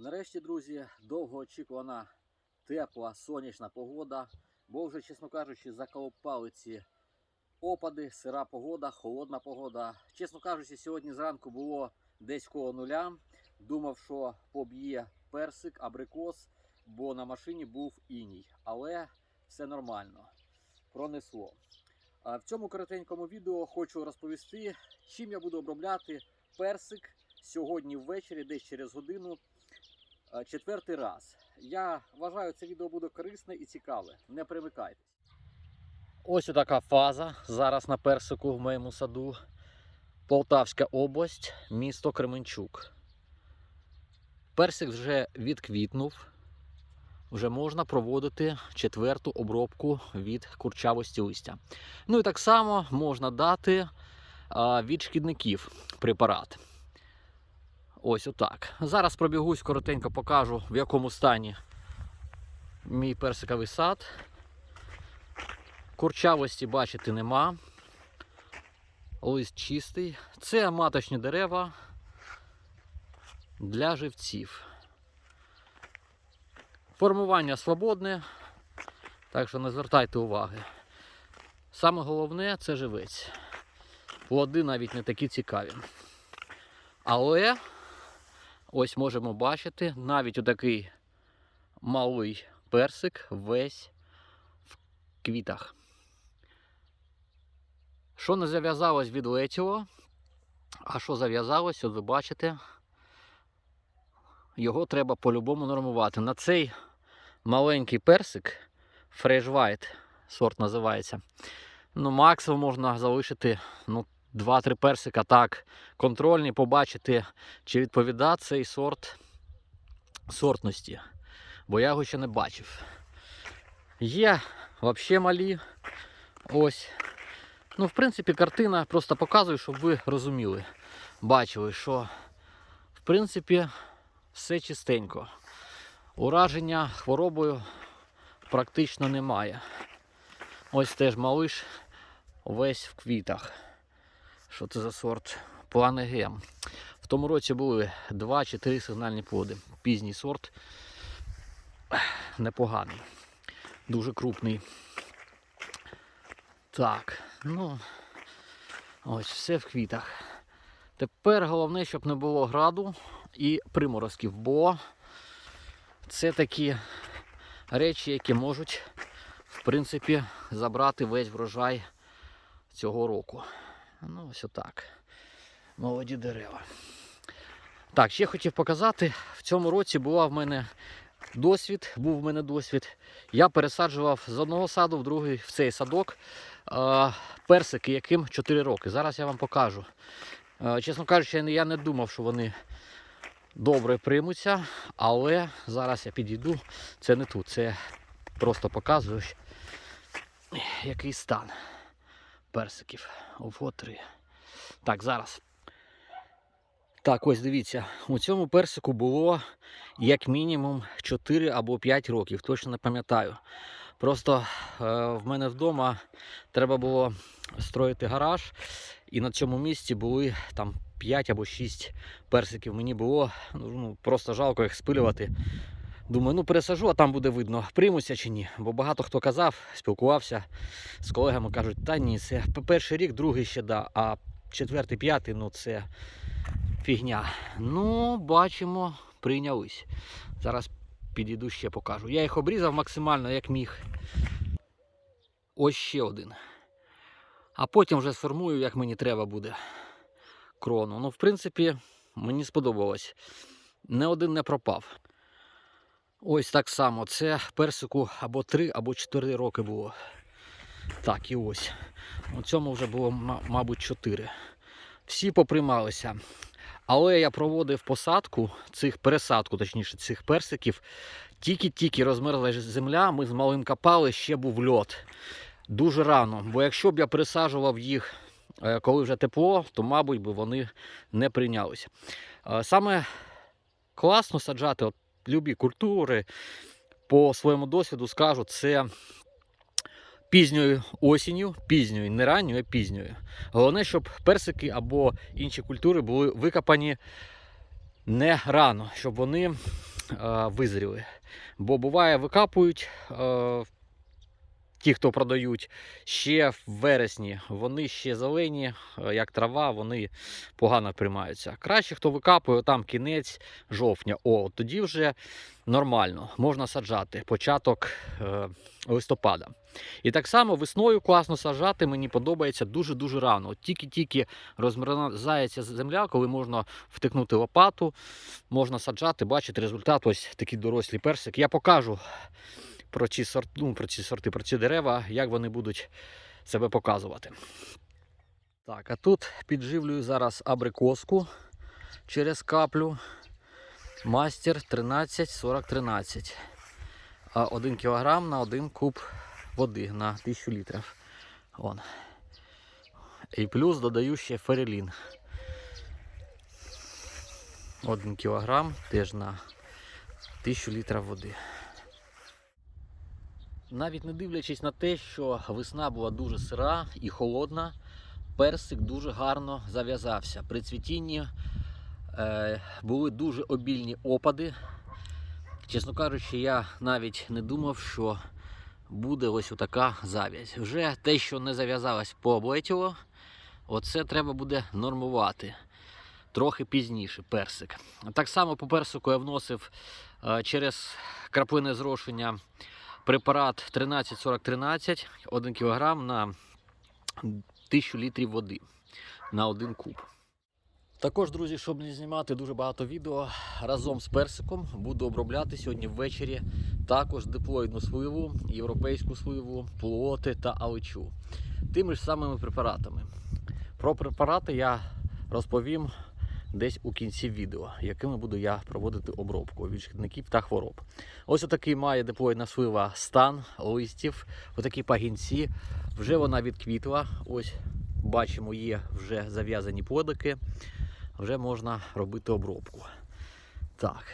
Нарешті, друзі, довгоочікувана тепла сонячна погода, бо вже, чесно кажучи, заколопали ці опади, сира погода, холодна погода. Чесно кажучи, сьогодні зранку було десь коло нуля. Думав, що поб'є персик, абрикос, бо на машині був іній. Але все нормально. Пронесло. А в цьому коротенькому відео хочу розповісти, чим я буду обробляти персик сьогодні ввечері, десь через годину. Е, Четвертий раз. Я вважаю, це відео буде корисне і цікаве. Не примикайтесь. Ось така фаза зараз на персику в моєму саду. Полтавська область, місто Кременчук. Персик вже відквітнув. Вже можна проводити четверту обробку від курчавості листя. Ну і так само можна дати від шкідників препарат. Ось отак. Зараз пробігусь, коротенько покажу, в якому стані мій персиковий сад. Курчавості бачити нема. Лист чистий. Це маточні дерева для живців. Формування свободне, так що не звертайте уваги. Саме головне це живець. Плоди навіть не такі цікаві. Але ось можемо бачити навіть отакий малий персик весь в квітах. Що не зав'язалось, відлетіло, а що зав'язалось, от ви бачите, його треба по-любому нормувати. На цей маленький персик, Fresh White сорт називається. Ну, максимум можна залишити ну, 2-3 персика так, контрольні, побачити, чи відповідає цей сорт сортності. Бо я його ще не бачив. Є взагалі малі. Ось. Ну, в принципі, картина просто показує, щоб ви розуміли, бачили, що в принципі все чистенько. Ураження хворобою практично немає. Ось теж малиш весь в квітах. Що це за сорт? Плане Гем. В тому році були 2-4 сигнальні плоди. Пізній сорт. Непоганий. Дуже крупний. Так, ну ось все в квітах. Тепер головне, щоб не було граду і приморозків, бо це такі речі, які можуть, в принципі, забрати весь врожай цього року. Ну, ось отак. Молоді дерева. Так, ще хотів показати, в цьому році була в мене досвід, був в мене досвід. Я пересаджував з одного саду в другий в цей садок персики, яким 4 роки. Зараз я вам покажу. Чесно кажучи, я не думав, що вони добре приймуться, але зараз я підійду. Це не тут, це просто показую, який стан персиків. Ого. Так, зараз. Так, ось дивіться, у цьому персику було як мінімум 4 або 5 років, точно не пам'ятаю. Просто е, в мене вдома треба було строїти гараж, і на цьому місці були там 5 або 6 персиків. Мені було ну, просто жалко їх спилювати. Думаю, ну пересажу, а там буде видно, приймуся чи ні. Бо багато хто казав, спілкувався з колегами, кажуть, та ні, це перший рік, другий ще да, а четвертий, п'ятий, ну це фігня. Ну, бачимо, прийнялись. Зараз підійду ще покажу. Я їх обрізав максимально, як міг. Ось ще один. А потім вже сформую, як мені треба буде крону. Ну, в принципі, мені сподобалось. Не один не пропав. Ось так само. Це персику або 3, або 4 роки було. Так, і ось. У цьому вже було, мабуть, 4. Всі поприймалися. Але я проводив посадку цих пересадку, точніше, цих персиків. Тільки-тільки розмерзла земля, ми з малим копали, ще був льот. Дуже рано. Бо якщо б я пересаджував їх, е, коли вже тепло, то, мабуть, би вони не прийнялися. Е, Саме класно саджати от, любі культури. По своєму досвіду скажу, це пізньою осінню, пізньою, не ранньою, а пізньою. Головне, щоб персики або інші культури були викопані не рано, щоб вони визріли. Бо буває, викапують. Е, Ті, хто продають ще в вересні, вони ще зелені, е, як трава, вони погано приймаються. Краще, хто викапує там кінець жовтня, о, тоді вже нормально, можна саджати початок е, листопада. І так само весною класно саджати, мені подобається дуже-дуже рано. Тільки-тільки розмерзається земля, коли можна втикнути лопату, можна саджати, бачите результат, ось такі дорослі персики. Я покажу про ці сорти, ну, про ці сорти, про ці дерева, як вони будуть себе показувати. Так, а тут підживлюю зараз абрикоску через каплю. Мастер 13 40 13. А 1 кг на 1 куб води на 1000 літрів. Вон. І плюс додаю ще ферелін. 1 кг теж на 1000 літрів води. Навіть не дивлячись на те, що весна була дуже сира і холодна, персик дуже гарно зав'язався. При цвітінні е, були дуже обільні опади. Чесно кажучи, я навіть не думав, що буде ось така зав'язь. Вже те, що не зав'язалось, пооблетіло, оце треба буде нормувати. Трохи пізніше персик. Так само по персику я вносив е, через краплине зрошення препарат 13-40-13, 1 кг на 1000 літрів води на 1 куб. Також, друзі, щоб не знімати дуже багато відео, разом з персиком буду обробляти сьогодні ввечері також диплоїдну сливу, європейську сливу, плоти та аличу. Тими ж самими препаратами. Про препарати я розповім десь у кінці відео, якими буду я проводити обробку від шкідників та хвороб. Ось отакий має диплоїдна слива стан листів, отакі пагінці. Вже вона відквітла. Ось бачимо, є вже зав'язані плодики. Вже можна робити обробку. Так.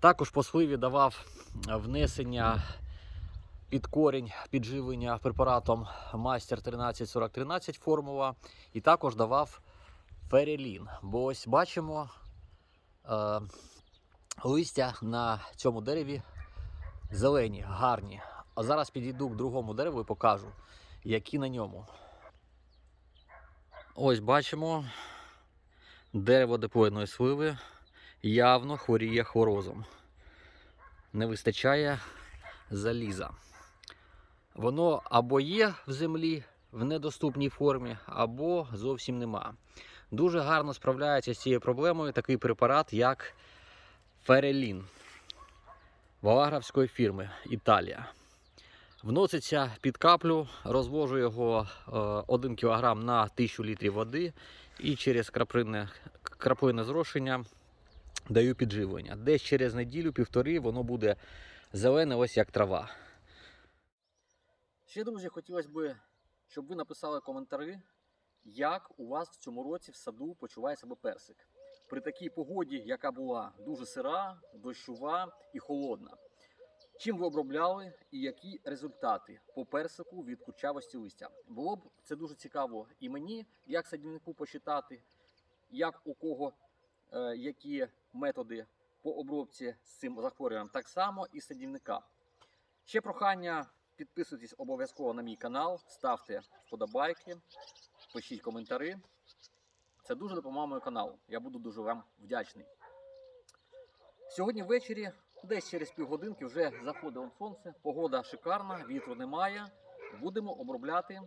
Також по сливі давав внесення під корінь підживлення препаратом Мастер 134013 формула. І також давав ферелін. Бо ось бачимо е, листя на цьому дереві зелені, гарні. А зараз підійду к другому дереву і покажу, які на ньому. Ось бачимо дерево диплоїдної сливи явно хворіє хворозом. Не вистачає заліза. Воно або є в землі в недоступній формі, або зовсім нема. Дуже гарно справляється з цією проблемою такий препарат, як Ферелін Валагравської фірми Італія. Вноситься під каплю, розвожу його 1 кг на 1000 літрів води і через краплине, краплине зрошення даю підживлення. Десь через неділю-півтори воно буде зелене, ось як трава. Ще, друзі, хотілося б, щоб ви написали коментарі, як у вас в цьому році в саду почуває себе персик. При такій погоді, яка була дуже сира, дощова і холодна. Чим ви обробляли і які результати по персику від курчавості листя? Було б це дуже цікаво і мені, як садівнику почитати, як у кого е, які методи по обробці з цим захворюванням, так само і садівника. Ще прохання підписуйтесь обов'язково на мій канал, ставте вподобайки, пишіть коментарі. Це дуже допомагає моєму каналу. Я буду дуже вам вдячний. Сьогодні ввечері, десь через півгодинки, вже заходить сонце. Погода шикарна, вітру немає. Будемо обробляти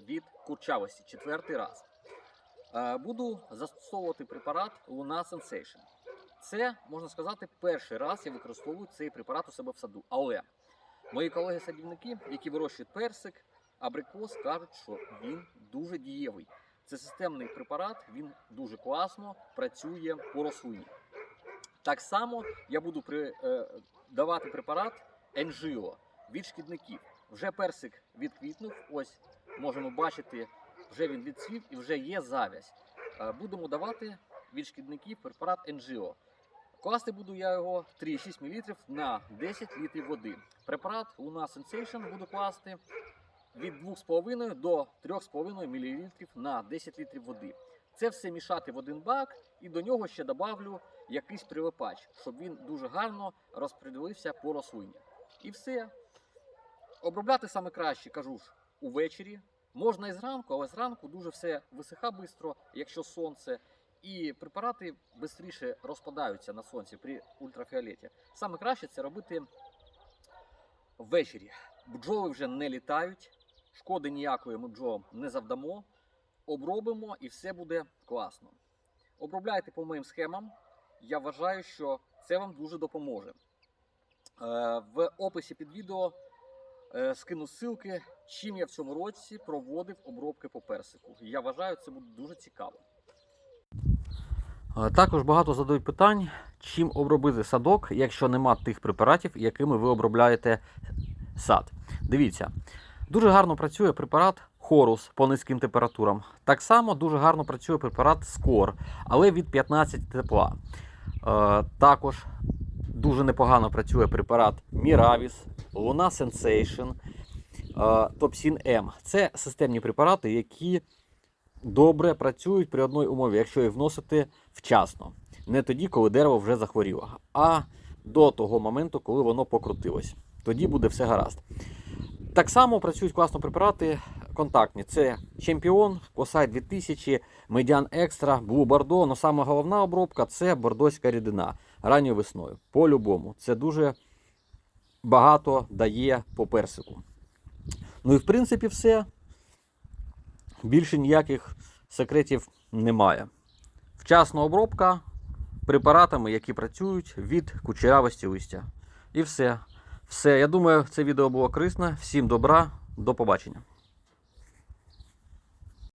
від курчавості четвертий раз. Е, Буду застосовувати препарат Luna Sensation. Це, можна сказати, перший раз я використовую цей препарат у себе в саду. Але мої колеги-садівники, які вирощують персик, абрикос, кажуть, що він дуже дієвий. Це системний препарат, він дуже класно працює по рослині. Так само я буду при, е, давати препарат Енжіо від шкідників. Вже персик відквітнув, ось можемо бачити, вже він відцвів і вже є завязь. Е, будемо давати від шкідників препарат Енжіо. Класти буду я його 3,6 мл на 10 літрів води. Препарат Luna Sensation буду класти від 2,5 до 3,5 мл на 10 літрів води. Це все мішати в один бак і до нього ще добавлю якийсь прилипач, щоб він дуже гарно розподілився по рослині. І все. Обробляти саме краще, кажу ж, увечері. Можна і зранку, але зранку дуже все висиха швидко, якщо сонце. І препарати швидше розпадаються на сонці при ультрафіолеті. Саме краще це робити ввечері. Бджоли вже не літають, шкоди ніякої ми бджолам не завдамо. Обробимо і все буде класно. Обробляйте по моїм схемам. Я вважаю, що це вам дуже допоможе. Е, В описі під відео е, скину ссылки, чим я в цьому році проводив обробки по персику. Я вважаю, це буде дуже цікаво. Е, Також багато задають питань, чим обробити садок, якщо нема тих препаратів, якими ви обробляєте сад. Дивіться, дуже гарно працює препарат Хорус по низьким температурам. Так само дуже гарно працює препарат Скор, але від 15 тепла. Е, також дуже непогано працює препарат Міравіс, Луна Sensation, е, Топсін М. Це системні препарати, які добре працюють при одній умові, якщо їх вносити вчасно. Не тоді, коли дерево вже захворіло, а до того моменту, коли воно покрутилось. Тоді буде все гаразд. Так само працюють класно препарати контактні. Це Чемпіон, Косай 2000, Медіан Екстра, Блу Бордо. Але саме головна обробка це бордоська рідина ранньою весною. По-любому. Це дуже багато дає по персику. Ну і в принципі все. Більше ніяких секретів немає. Вчасна обробка препаратами, які працюють від кучерявості листя. І все. Все. Я думаю, це відео було корисне. Всім добра, до побачення.